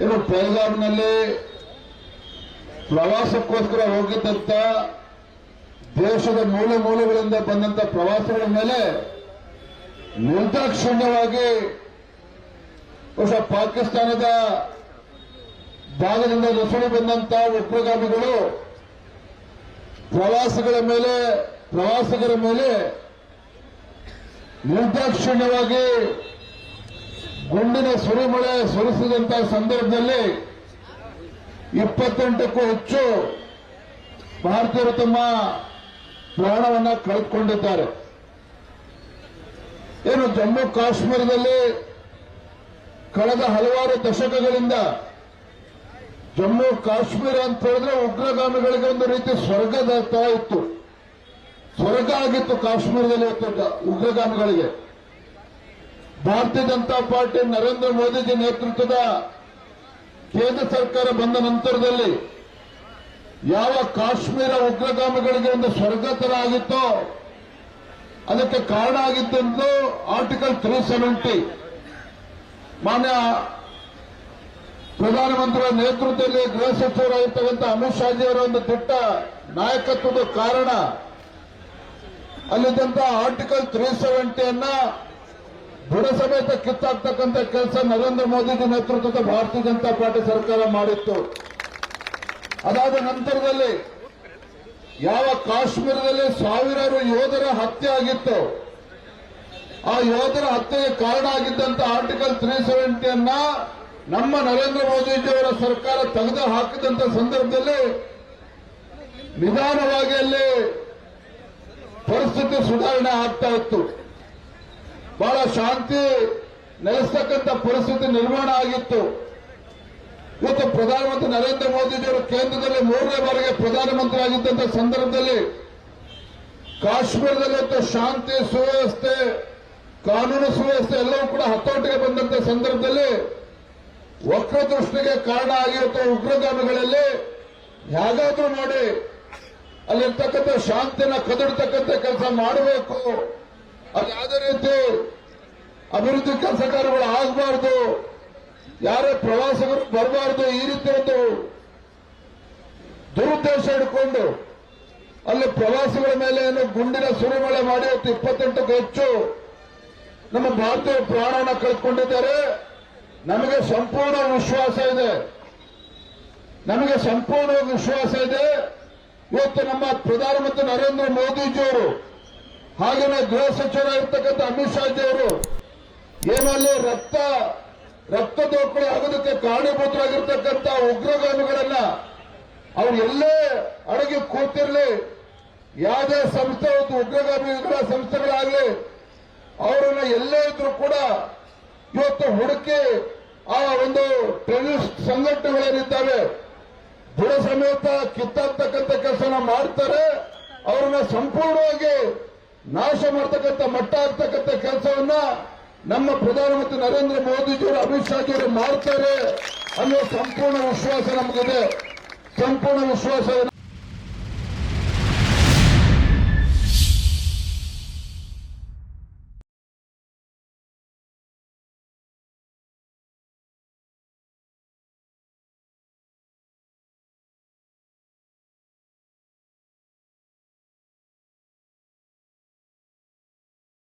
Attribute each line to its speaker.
Speaker 1: ಇನ್ನು ಪಹಲ್ಗಾಮ್ನಲ್ಲಿ ಪ್ರವಾಸಕ್ಕೋಸ್ಕರ ಹೋಗಿದ್ದಂತ ದೇಶದ ಮೂಲೆ ಮೂಲೆಗಳಿಂದ ಬಂದಂತ ಪ್ರವಾಸಿಗಳ ಮೇಲೆ ನಿರ್ದಾಕ್ಷಿಣ್ಯವಾಗಿ ಬಹುಶಃ ಪಾಕಿಸ್ತಾನದ ಭಾಗದಿಂದ ನುಸುಳಿ ಬಂದಂತ ಉಗ್ರಗಾಮಿಗಳು ಪ್ರವಾಸಿಗಳ ಮೇಲೆ, ಪ್ರವಾಸಿಗರ ಮೇಲೆ ನಿರ್ದಾಕ್ಷಿಣ್ಯವಾಗಿ ಗುಂಡಿನ ಸುರಿಮಳೆ ಸುರಿಸಿದಂತಹ ಸಂದರ್ಭದಲ್ಲಿ ಇಪ್ಪತ್ತೆಂಟಕ್ಕೂ ಹೆಚ್ಚು ಭಾರತೀಯರು ತಮ್ಮ ಪ್ರಾಣವನ್ನ ಕಳೆದುಕೊಂಡಿದ್ದಾರೆ. ಏನು ಜಮ್ಮು ಕಾಶ್ಮೀರದಲ್ಲಿ ಕಳೆದ ಹಲವಾರು ದಶಕಗಳಿಂದ ಜಮ್ಮು ಕಾಶ್ಮೀರ ಅಂತ ಹೇಳಿದ್ರೆ ಉಗ್ರಗಾಮಿಗಳಿಗೆ ಒಂದು ರೀತಿ ಸ್ವರ್ಗದ ಇತ್ತು. ಸ್ವರ್ಗ ಆಗಿತ್ತು ಕಾಶ್ಮೀರದಲ್ಲಿ ಉಗ್ರಗಾಮಿಗಳಿಗೆ. ಭಾರತೀಯ ಜನತಾ ಪಾರ್ಟಿ ನರೇಂದ್ರ ಮೋದಿಜಿ ನೇತೃತ್ವದ ಕೇಂದ್ರ ಸರ್ಕಾರ ಬಂದ ನಂತರದಲ್ಲಿ ಯಾವ ಕಾಶ್ಮೀರ ಉಗ್ರಗಾಮಿಗಳಿಗೆ ಒಂದು ಸ್ವರ್ಗ ತರ ಆಗಿತ್ತೋ, ಅದಕ್ಕೆ ಕಾರಣ ಆಗಿತ್ತೆಂದು ಆರ್ಟಿಕಲ್ ತ್ರೀ ಸೆವೆಂಟಿ ಮಾನ್ಯ ಪ್ರಧಾನಮಂತ್ರಿಗಳ ನೇತೃತ್ವದಲ್ಲಿ ಗೃಹ ಸಚಿವರಾಗಿರ್ತಕ್ಕಂಥ ಅಮಿತ್ ಶಾಜಿಯವರ ಒಂದು ದಿಟ್ಟ ನಾಯಕತ್ವದ ಕಾರಣ ಅಲ್ಲಿದ್ದಂತಹ ಆರ್ಟಿಕಲ್ ತ್ರೀ ಸೆವೆಂಟಿಯನ್ನ ಬುಡ ಸಮೇತ ಕೆಲಸ ನರೇಂದ್ರ ಮೋದಿಜಿ ನೇತೃತ್ವದ ಭಾರತೀಯ ಜನತಾ ಪಾರ್ಟಿ ಸರ್ಕಾರ ಮಾಡಿತ್ತು. ಅದಾದ ನಂತರದಲ್ಲಿ ಯಾವ ಕಾಶ್ಮೀರದಲ್ಲಿ ಸಾವಿರಾರು ಯೋಧರ ಹತ್ಯೆ ಆಗಿತ್ತು. ಆ ಯೋಧರ ಹತ್ಯೆಗೆ ಕಾರಣ ಆಗಿದ್ದಂತ ಆರ್ಟಿಕಲ್ ತ್ರೀ ಸೆವೆಂಟಿಯನ್ನ ನಮ್ಮ ನರೇಂದ್ರ ಮೋದಿಜಿಯವರ ಸರ್ಕಾರ ತೆಗೆದು ಹಾಕಿದಂತ ಸಂದರ್ಭದಲ್ಲಿ ನಿಧಾನವಾಗಿ ಅಲ್ಲಿ ಪರಿಸ್ಥಿತಿ ಸುಧಾರಣೆ ಆಗ್ತಾ ಇತ್ತು. ಬಹಳ ಶಾಂತಿ ನೆಲೆಸ್ತಕ್ಕಂಥ ಪರಿಸ್ಥಿತಿ ನಿರ್ಮಾಣ ಆಗಿತ್ತು. ಇವತ್ತು ಪ್ರಧಾನಮಂತ್ರಿ ನರೇಂದ್ರ ಮೋದಿಜಿಯವರು ಕೇಂದ್ರದಲ್ಲಿ ಮೂರನೇ ಬಾರಿಗೆ ಪ್ರಧಾನಮಂತ್ರಿ ಆಗಿದ್ದಂಥ ಸಂದರ್ಭದಲ್ಲಿ ಕಾಶ್ಮೀರದಲ್ಲಿ ಇವತ್ತು ಶಾಂತಿ ಸುವ್ಯವಸ್ಥೆ, ಕಾನೂನು ಸುವ್ಯವಸ್ಥೆ ಎಲ್ಲವೂ ಕೂಡ ಹತೋಟಿಗೆ ಬಂದಂತ ಸಂದರ್ಭದಲ್ಲಿ ವಕ್ರದೃಷ್ಟಿಗೆ ಕಾರಣ ಆಗಿರುತ್ತ ಉಗ್ರಗಾಮಿಗಳಲ್ಲಿ ಹೇಗಾದ್ರೂ ಮಾಡಿ ಅಲ್ಲಿರ್ತಕ್ಕಂಥ ಶಾಂತಿನ ಕದಡ್ತಕ್ಕಂಥ ಕೆಲಸ ಮಾಡಬೇಕು. ಅಲ್ಲಿ ಯಾವುದೇ ರೀತಿ ಅಭಿವೃದ್ಧಿ ಕೆಲಸ ಕಾರ್ಯಗಳು ಆಗಬಾರ್ದು, ಯಾರೇ ಪ್ರವಾಸಿಗರು ಬರಬಾರ್ದು, ಈ ರೀತಿ ಒಂದು ದುರುದ್ದೇಶ ಇಟ್ಕೊಂಡು ಅಲ್ಲಿ ಪ್ರವಾಸಿಗಳ ಮೇಲೆ ಏನು ಗುಂಡಿನ ಸುರಿಮಳೆ ಮಾಡಿ ಅವತ್ತು ಇಪ್ಪತ್ತೆಂಟಕ್ಕೂ ಹೆಚ್ಚು ನಮ್ಮ ಭಾರತೀಯ ಪ್ರಾಣವನ್ನು ಕಳೆದುಕೊಂಡಿದ್ದಾರೆ. ನಮಗೆ ಸಂಪೂರ್ಣ ವಿಶ್ವಾಸ ಇದೆ. ನಮಗೆ ಸಂಪೂರ್ಣ ವಿಶ್ವಾಸ ಇದೆ. ಇವತ್ತು ನಮ್ಮ ಪ್ರಧಾನಮಂತ್ರಿ ನರೇಂದ್ರ ಮೋದಿಜಿಯವರು ಹಾಗೆಯೇ ಗೃಹ ಸಚಿವರಾಗಿರ್ತಕ್ಕಂಥ ಅಮಿತ್ ಶಾ ಅವರು, ಏನಲ್ಲಿ ರಕ್ತ ರಕ್ತ ದೋಪಡಿ ಆಗೋದಕ್ಕೆ ಕಾರಣೀಭೂತರಾಗಿರ್ತಕ್ಕಂಥ ಉಗ್ರಗಾಮಿಗಳನ್ನ ಅವ್ರು ಎಲ್ಲೇ ಅಡಗಿ ಕೂತಿರ್ಲಿ, ಯಾವುದೇ ಸಂಸ್ಥೆ ಒಂದು ಉಗ್ರಗಾಮಿಗಳ ಸಂಸ್ಥೆಗಳಾಗಲಿ, ಅವರನ್ನ ಎಲ್ಲೇ ಇದ್ರು ಕೂಡ ಇವತ್ತು ಹುಡುಕಿ ಆ ಒಂದು ಟೆರರಿಸ್ಟ್ ಸಂಘಟನೆಗಳೇನಿದ್ದಾವೆ, ಬುಡ ಸಮೇತ ಕಿತ್ತಾಕ್ತಕ್ಕಂಥ ಕೆಲಸನ ಮಾಡ್ತಾರೆ, ಅವ್ರನ್ನ ಸಂಪೂರ್ಣವಾಗಿ ನಾಶ ಮಾಡ್ತಕ್ಕಂಥ ಮಟ್ಟ ಆಗ್ತಕ್ಕಂಥ ಕೆಲಸವನ್ನ ನಮ್ಮ ಪ್ರಧಾನಮಂತ್ರಿ ನರೇಂದ್ರ ಮೋದಿಜಿಯವರು ಅಮಿತ್ ಶಾಜಿಯವರು ಮಾಡ್ತಾರೆ ಅನ್ನೋ ಸಂಪೂರ್ಣ ವಿಶ್ವಾಸ ನಮಗಿದೆ. ಸಂಪೂರ್ಣ ವಿಶ್ವಾಸ